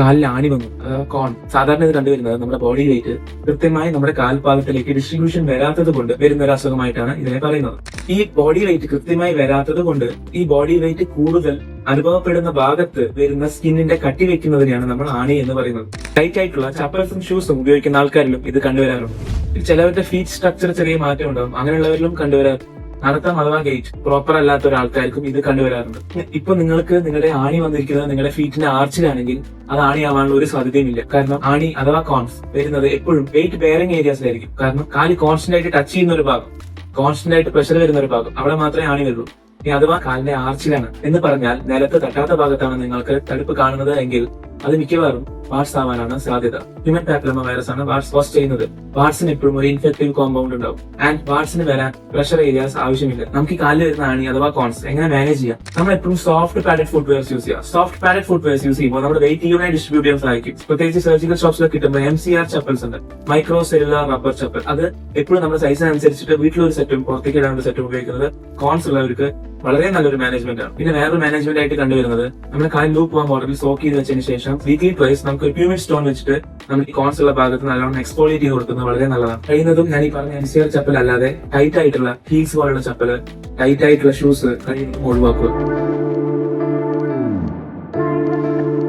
കാലിൽ ആണി വന്നു. കോൺ സാധാരണ ഇത് കണ്ടുവരുന്നത് നമ്മുടെ ബോഡി വെയിറ്റ് കൃത്യമായി നമ്മുടെ കാൽപാദത്തിലേക്ക് ഡിസ്ട്രിബ്യൂഷൻ വരാത്തത് കൊണ്ട് വരുന്ന ഒരു അസുഖമായിട്ടാണ് ഇതിനെ പറയുന്നത്. ഈ ബോഡി വെയിറ്റ് കൃത്യമായി വരാത്തത് കൊണ്ട് ഈ ബോഡി വെയിറ്റ് കൂടുതൽ അനുഭവപ്പെടുന്ന ഭാഗത്ത് വരുന്ന സ്കിന്നിന്റെ കട്ടി വെക്കുന്നതിനെയാണ് നമ്മൾ ആണി എന്ന് പറയുന്നത്. ടൈറ്റ് ആയിട്ടുള്ള ചപ്പൽസും ഷൂസും ഉപയോഗിക്കുന്ന ആൾക്കാരിലും ഇത് കണ്ടുവരാറുണ്ട്. ചിലവരുടെ ഫീറ്റ് സ്ട്രക്ചർ ചെറിയ മാറ്റം ഉണ്ടാവും അങ്ങനെയുള്ളവരിലും കണ്ടുവരാറുണ്ട്. നടത്തം അഥവാ ഗേറ്റ് പ്രോപ്പർ അല്ലാത്ത ഒരാൾക്കാർക്കും ഇത് കണ്ടുവരാറുണ്ട്. ഇപ്പൊ നിങ്ങൾക്ക് നിങ്ങളുടെ ആണി വന്നിരിക്കുന്നത് നിങ്ങളുടെ ഫീറ്റിന്റെ ആർച്ചിലാണെങ്കിൽ അത് ആണിയാവാനുള്ള ഒരു സാധ്യതയുമില്ല. കാരണം ആണി അഥവാ കോൺസ് വരുന്നത് എപ്പോഴും വെയിറ്റ് ബെയറിംഗ് ഏരിയാസിലായിരിക്കും കാരണം കാൽ കോൺസ്റ്റന്റ് ആയിട്ട് ടച്ച് ചെയ്യുന്ന ഒരു ഭാഗം കോൺസ്റ്റന്റ് ആയിട്ട് പ്രഷർ വരുന്ന ഒരു ഭാഗം അവിടെ മാത്രമേ ആണി വരുള്ളൂ അഥവാ കാലിന്റെ ആർച്ചിലാണ് എന്ന് പറഞ്ഞാൽ നിലത്ത് തട്ടാത്ത ഭാഗത്താണ് നിങ്ങൾക്ക് തടുപ്പ് കാണുന്നത് എങ്കിൽ അത് മിക്കവാറും വാട്സ് ആവാനാണ് സാധ്യത. ഹ്യൂമൻ പാപ്പലമ വൈറസ് ആണ് വാട്സ് കോസ് ചെയ്യുന്നത്. വാട്സിന് എപ്പോഴും ഒരു ഇൻഫെക്റ്റീവ് കോമ്പൗണ്ട് ഉണ്ടാവും. ആൻഡ് വാട്സിന് വരാൻ പ്രഷർ ഏരിയാസ് ആവശ്യമില്ല. നമുക്ക് കാലിൽ വരുന്ന ആണി അഥവാ കോൺസ് എങ്ങനെ മാനേജ് ചെയ്യാം? നമ്മൾ എപ്പോഴും soft padded food wears use ചെയ്യുക. Soft padded food wears use ചെയ്യുമ്പോൾ നമ്മുടെ വെയിറ്റ് ഈവനായി ഡിസ്ട്രിബ്യൂട്ട് ചെയ്യാൻ സഹായിക്കും. പ്രത്യേകിച്ച് സർജിക്കൽ ഷോപ്സിൽ കിട്ടുമ്പോൾ എം സി ആർ ചപ്പൽസ് ഉണ്ട്. മൈക്രോ സെല്ലുലാർ റബ്ബർ ചപ്പൽ അത് എപ്പോഴും നമ്മുടെ സൈസിനനുസരിച്ചിട്ട് വീട്ടിലൊരു സെറ്റും പുറത്തേക്ക് ഇടാനുള്ള സെറ്റും ഉപയോഗിക്കുന്നത് കോൺസ് ഉള്ളവർക്ക് വളരെ നല്ലൊരു മാനേജ്മെന്റ് ആണ്. പിന്നെ വേറൊരു മാനേജ്മെന്റ് ആയിട്ട് കണ്ടുവരുന്നത് നമ്മുടെ കാലിൽ ലൂപ്പ് പോകാൻ മോഡലിൽ സോക്ക് ചെയ്ത് വെച്ചതിന് ശേഷം വീക്ക്ലി പ്രൈസ് നമുക്ക് പ്യൂമിഡ് സ്റ്റോൺ വെച്ചിട്ട് നമുക്ക് ഈ കോൺസ് ഉള്ള ഭാഗത്ത് നല്ലോണം എക്സ്പോളിയേറ്റ് ചെയ്ത് കൊടുക്കുന്നത് വളരെ നല്ലതാണ്. കഴിയുന്നതും ഞാൻ ഈ പറഞ്ഞ എൻസിയർ ചപ്പൽ അല്ലാതെ ടൈറ്റ് ആയിട്ടുള്ള ഹീൽസ് പോലുള്ള ചപ്പൽ ടൈറ്റ് ആയിട്ടുള്ള ഷൂസ് കഴിയുന്നതും ഒഴിവാക്കുക.